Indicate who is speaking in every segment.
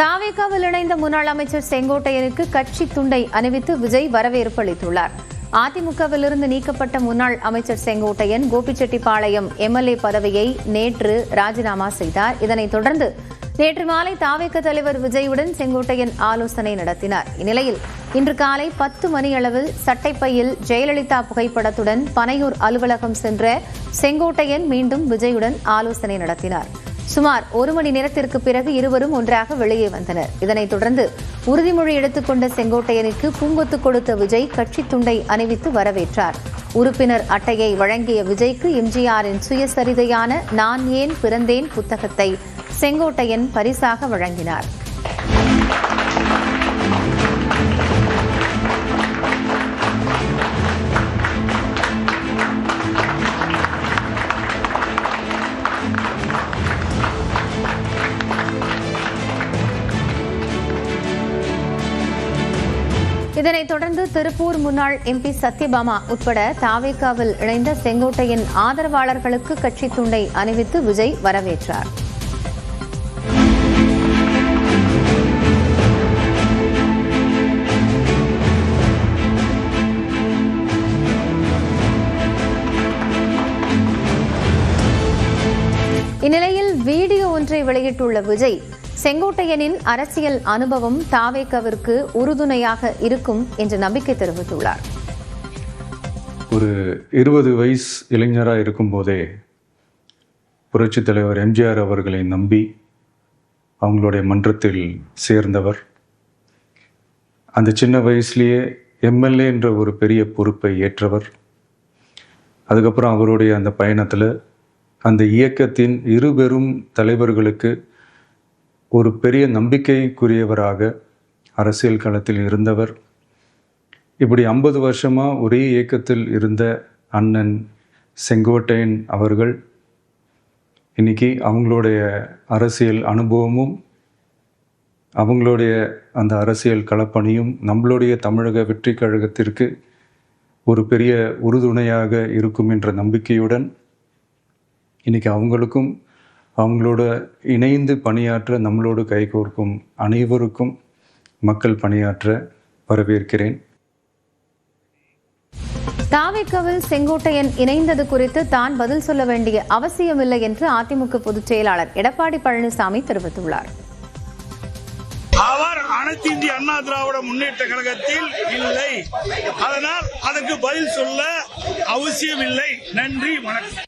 Speaker 1: தாவேகாவில் இணைந்த முன்னாள் அமைச்சர் செங்கோட்டையனுக்கு கட்சி துண்டை அணிவித்து விஜய் வரவேற்பு அளித்துள்ளார் அதிமுகவிலிருந்து நீக்கப்பட்ட முன்னாள் அமைச்சர் செங்கோட்டையன் கோபிச்செட்டிப்பாளையம் எம்எல்ஏ பதவியை நேற்று ராஜினாமா செய்தார் இதனைத் தொடர்ந்து நேற்று மாலை தாவேக தலைவர் விஜயுடன் செங்கோட்டையன் ஆலோசனை நடத்தினார் இந்நிலையில் இன்று காலை பத்து மணி அளவில் சட்டைப்பையில் ஜெயலலிதா புகைப்படத்துடன் பனையூர் அலுவலகம் சென்ற செங்கோட்டையன் மீண்டும் விஜயுடன் ஆலோசனை நடத்தினார் சுமார் ஒரு மணி நேரத்திற்கு பிறகு இருவரும் ஒன்றாக வெளியே வந்தனர் இதனைத் தொடர்ந்து உறுதிமொழி எடுத்துக்கொண்ட செங்கோட்டையனுக்கு பூங்கொத்து கொடுத்த விஜய் கட்சி துண்டை அணிவித்து வரவேற்றார் உறுப்பினர் அட்டையை வழங்கிய விஜய்க்கு எம்ஜிஆரின் சுயசரிதையான நான் ஏன் பிறந்தேன் புத்தகத்தை செங்கோட்டையன் பரிசாக வழங்கினார் இதனைத் தொடர்ந்து திருப்பூர் முன்னாள் எம்பி சத்யபாமா உட்பட தாவேக்காவில் இணைந்த செங்கோட்டையின் ஆதரவாளர்களுக்கு கட்சி துண்டை அணிவித்து விஜய் வரவேற்றார் இந்நிலையில் வீடியோ ஒன்றை வெளியிட்டுள்ள விஜய் செங்கோட்டையனின் அரசியல் அனுபவம் தாவேக்கவிற்கு உறுதுணையாக இருக்கும் என்று நம்பிக்கை தெரிவித்துள்ளார்
Speaker 2: ஒரு இருபது வயசு இளைஞராக இருக்கும்போதே புரட்சித் தலைவர் எம்ஜிஆர் அவர்களை நம்பி அவங்களுடைய மன்றத்தில் சேர்ந்தவர் அந்த சின்ன வயசுலேயே எம்எல்ஏ என்ற ஒரு பெரிய பொறுப்பை ஏற்றவர் அதுக்கப்புறம் அவருடைய அந்த பயணத்தில் அந்த இயக்கத்தின் இருபெரும் தலைவர்களுக்கு ஒரு பெரிய நம்பிக்கைக்குரியவராக அரசியல் களத்தில் இருந்தவர் இப்படி ஐம்பது வருஷமாக ஒரே இயக்கத்தில் இருந்த அண்ணன் செங்கோட்டையன் அவர்கள் இன்றைக்கி அவங்களுடைய அரசியல் அனுபவமும் அவங்களுடைய அந்த அரசியல் களப்பணியும் நம்மளுடைய தமிழக வெற்றி கழகத்திற்கு ஒரு பெரிய உறுதுணையாக இருக்கும் என்ற நம்பிக்கையுடன் இன்றைக்கி அவங்களுக்கும் அவங்களோட இணைந்து பணியாற்ற நம்மளோடு கைகோர்க்கும் அனைவருக்கும் மக்கள் பணியாற்ற வரவேற்கிறேன்
Speaker 1: தாவேக்கவில் செங்கோட்டையன் இணைந்தது குறித்து தான் பதில் சொல்ல வேண்டிய அவசியமில்லை என்று அதிமுக பொதுச் செயலாளர் எடப்பாடி பழனிசாமி தெரிவித்துள்ளார்
Speaker 3: அவர் அனைத்து இந்திய அண்ணா திராவிட முன்னேற்ற கழகத்தில் இல்லை அதனால் அதற்கு பதில் சொல்ல அவசியம் இல்லை நன்றி வணக்கம்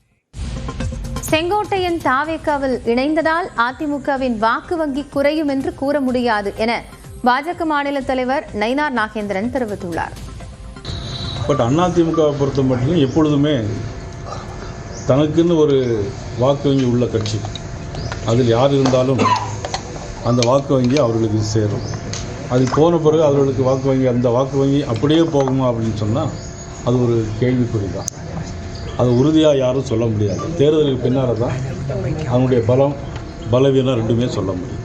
Speaker 1: செங்கோட்டையன் தாவேக்காவில் இணைந்ததால் அதிமுகவின் வாக்கு வங்கி குறையும் என்று கூற முடியாது என பாஜக மாநில தலைவர் நயினார் நாகேந்திரன் தெரிவித்துள்ளார்
Speaker 4: பட் அதிமுகவை பொறுத்த மட்டும் எப்பொழுதுமே தனக்குன்னு ஒரு வாக்கு வங்கி உள்ள கட்சி அதில் யார் இருந்தாலும் அந்த வாக்கு வங்கி அவர்களுக்கு சேரும் அது போன பிறகு அவர்களுக்கு வாக்கு வங்கி அந்த வாக்கு வங்கி அப்படியே போகுமா அப்படின்னு சொன்னால் அது ஒரு கேள்விக்குறி தான் அது உறுதியாக யாரும் சொல்ல முடியாது தேர்தலுக்கு பின்னால் தான் அவனுடைய பலம் பலவீனம் ரெண்டுமே சொல்ல முடியும்